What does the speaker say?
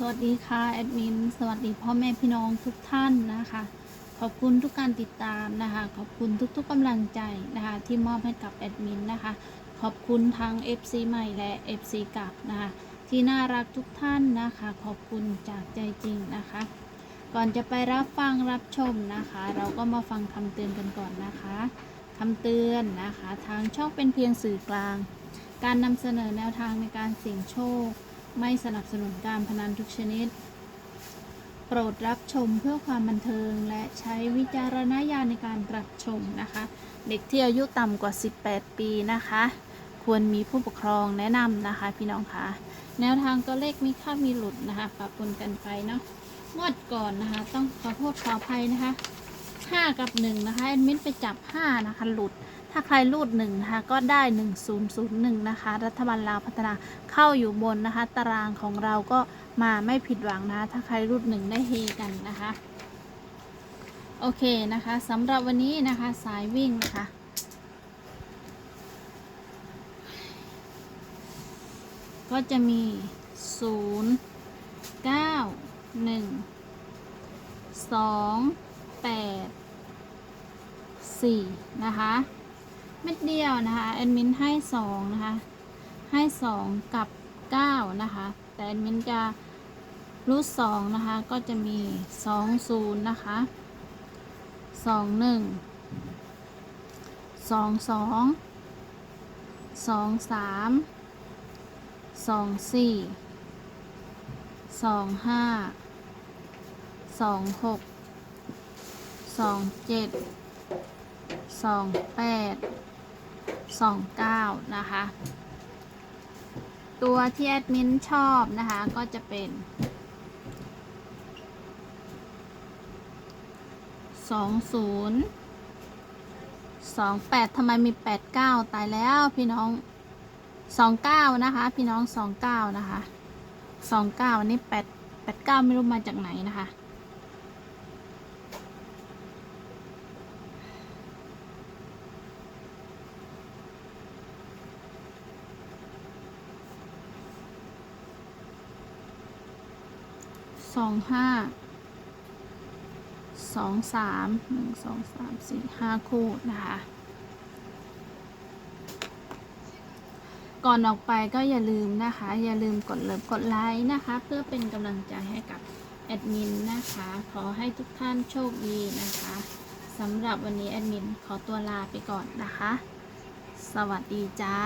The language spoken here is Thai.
สวัสดีค่ะแอดมินสวัสดีพ่อแม่พี่น้องทุกท่านนะคะ ขอบคุณทุกการติดตามนะคะ ขอบคุณทุกๆกำลังใจนะคะ ที่มอบให้กับแอดมินนะคะ ขอบคุณทั้ง FC ใหม่และ FC เกับนะคะ ที่น่ารักทุกท่านนะคะ ขอบคุณจากใจจริงนะคะ ก่อนจะไปรับฟังรับชมนะคะ เราก็มาฟังคำเตือนกันก่อนนะคะคำเตือนนะคะ ทางช่องเป็นเพียงสื่อกลาง การนำเสนอแนวทางในการเสี่ยงโชค ไม่สนับสนุนการพนันทุกชนิด โปรดรับชมเพื่อความบันเทิงและใช้วิจารณญาณในการรับชมนะคะ เด็กที่อายุต่ำกว่า 18 ปีนะคะ ควรมีผู้ปกครองแนะนำนะคะ พี่น้องคะแนวทางตัวเลขมีค่ามีหลุดนะคะปะปนกันไปเนาะงวดก่อนนะคะ ต้องขอโทษขออภัยนะคะ 5 กับ 1 นะคะแอดมินไปจับ 5 นะคะ หลุด ถ้าใครรูด1นะคะก็ได้ 1001 นะคะ รัฐบาลลาวพัฒนาเข้าอยู่บนนะคะ ตารางของเราก็มาไม่ผิดหวังนะ ถ้าใครรูด1ได้เฮกันนะคะ โอเคนะคะสำหรับวันนี้นะคะสายวิ่งนะคะก็จะมี 0 9 1 2 8 4 นะคะ เม็ดเดียวนะคะแอดมินให้2นะคะให้ 2 กับ 9 นะคะ แต่แอดมินจะรูด2นะคะ ก็จะมี2 0นะคะ2 1 2 2 2 3 2 4 2 5 2 6 2 7 2 8 2 9 นะคะ ตัวที่แอดมินชอบนะคะ ก็จะเป็น 20 28ทำไมมี 89 ตายแล้วพี่น้อง 29 นะคะ พี่น้อง 29 นะคะ 29 อันนี้ 8 89 ไม่รู้มาจากไหนนะคะ สองห้าสองสามหนึ่งสองสามสี่ห้าคู่นะคะ ก่อนออกไปก็อย่าลืมนะคะ อย่าลืมกดเลิฟกดไลค์นะคะ เพื่อเป็นกำลังใจให้กับแอดมินนะคะ ขอให้ทุกท่านโชคดีนะคะสำหรับวันนี้แอดมินขอตัวลาไปก่อนนะคะ สวัสดีจ้า